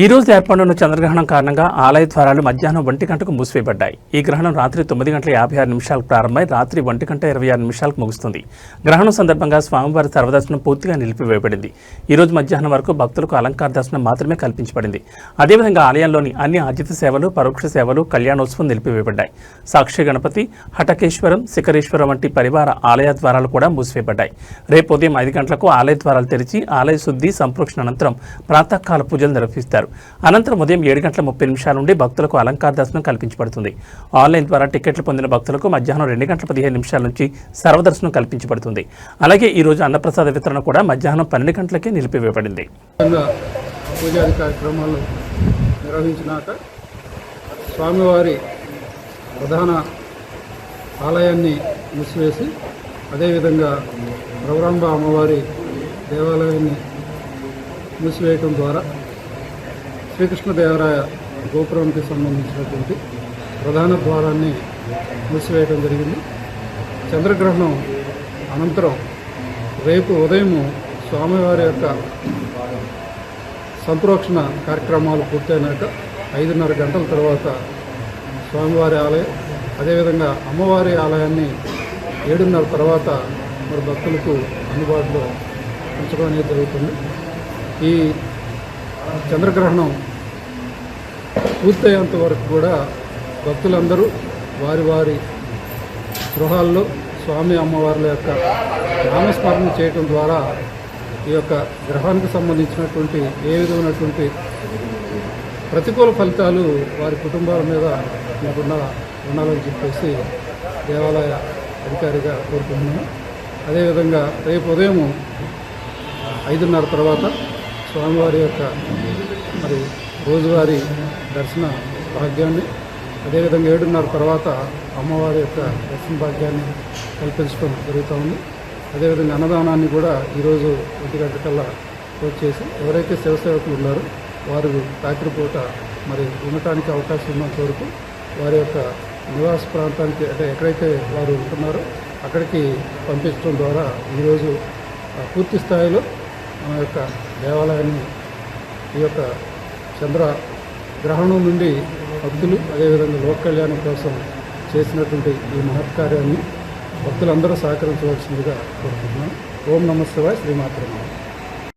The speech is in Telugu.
ఈ రోజు ఏర్పడిన చంద్రగ్రహణం కారణంగా ఆలయ ద్వారాలు మధ్యాహ్నం ఒంటి గంటకు మూసివేయబడ్డాయి. ఈ గ్రహణం రాత్రి తొమ్మిది గంటల యాభై ఆరు నిమిషాలకు ప్రారంభమై రాత్రి ఒంటి గంట ఇరవై ఆరు నిమిషాలకు ముగుస్తుంది. గ్రహణం సందర్భంగా స్వామివారి సర్వదర్శనం పూర్తిగా నిలిపివేయబడింది. ఈ రోజు మధ్యాహ్నం వరకు భక్తులకు అలంకార దర్శనం మాత్రమే కల్పించబడింది. అదేవిధంగా ఆలయంలోని అన్ని ఆర్జిత సేవలు పరోక్ష సేవలు కళ్యాణోత్సవం నిలిపివేయబడ్డాయి. సాక్షి గణపతి హటకేశ్వరం శిఖరేశ్వరం వంటి పరివార ఆలయ ద్వారాలు కూడా మూసివేయబడ్డాయి. రేపు ఉదయం ఐదు గంటలకు ఆలయ ద్వారాలు తెరిచి ఆలయ శుద్ధి సంప్రోక్షణ అనంతరం ప్రాతకాల పూజలు నిర్వహిస్తారు. అనంతరం ఉదయం ఏడు గంటల ముప్పై నిమిషాల నుండి భక్తులకు అలంకార దర్శనం కల్పించబడుతుంది. ఆన్లైన్ ద్వారా టికెట్లు పొందిన భక్తులకు మధ్యాహ్నం రెండు గంటల పదిహేను నిమిషాల నుంచి సర్వదర్శనం కల్పించబడుతుంది. అలాగే ఈ రోజు అన్నప్రసాద వితరణ కూడా మధ్యాహ్నం పన్నెండు గంటలకే నిలిపివేయబడింది. పూజాది కార్యక్రమాలు నిర్వహించినాక స్వామివారి ప్రధాన ఆలయాన్ని మూసివేసి అదేవిధంగా రఘురాంబ అమ్మవారి దేవాలయాన్ని మూసివేయటం ద్వారా శ్రీకృష్ణదేవరాయ గోపురానికి సంబంధించినటువంటి ప్రధాన ద్వారాన్ని మూసివేయడం జరిగింది. చంద్రగ్రహణం అనంతరం రేపు ఉదయం స్వామివారి యొక్క సంప్రోక్షణ కార్యక్రమాలు పూర్తయినాక ఐదున్నర గంటల తర్వాత స్వామివారి ఆలయం అదేవిధంగా అమ్మవారి ఆలయాన్ని ఏడున్నర తర్వాత మరి భక్తులకు అందుబాటులో ఉంచడం అనేది జరుగుతుంది. ఈ చంద్రగ్రహణం పూర్తయ్యేంత వరకు కూడా భక్తులందరూ వారి వారి గృహాల్లో స్వామి అమ్మవార్ల యొక్క నామస్మరణ చేయటం ద్వారా ఈ యొక్క గ్రహానికి సంబంధించినటువంటి ఏ విధమైనటువంటి ప్రతికూల ఫలితాలు వారి కుటుంబాల మీద లేకుండా ఉండాలని చెప్పేసి దేవాలయ అధికారిగా కోరుకుంటున్నాను. అదేవిధంగా రేపు ఉదయం ఐదున్నర తర్వాత స్వామివారి యొక్క మరి రోజువారీ దర్శన భాగ్యాన్ని అదేవిధంగా ఏడున్నర తర్వాత అమ్మవారి యొక్క దర్శన భాగ్యాన్ని కల్పించడం జరుగుతూ ఉంది. అదేవిధంగా అన్నదానాన్ని కూడా ఈరోజు ఒంటి గంటకల్లా వచ్చేసి ఎవరైతే శివసేవకులు ఉన్నారో వారు రాత్రిపూట మరి ఉండటానికి అవకాశం ఉన్నంత వరకు వారి యొక్క నివాస ప్రాంతానికి అంటే ఎక్కడైతే వారు ఉంటున్నారో అక్కడికి పంపించడం ద్వారా ఈరోజు పూర్తి స్థాయిలో మన యొక్క దేవాలయాన్ని ఈ యొక్క చంద్ర గ్రహణం నుండి భక్తులు అదేవిధంగా లోక కళ్యాణం కోసం చేసినటువంటి ఈ మహత్కార్యాన్ని భక్తులందరూ సహకరించవలసిందిగా కోరుకుంటున్నాను. ఓం నమస్తే శివాయ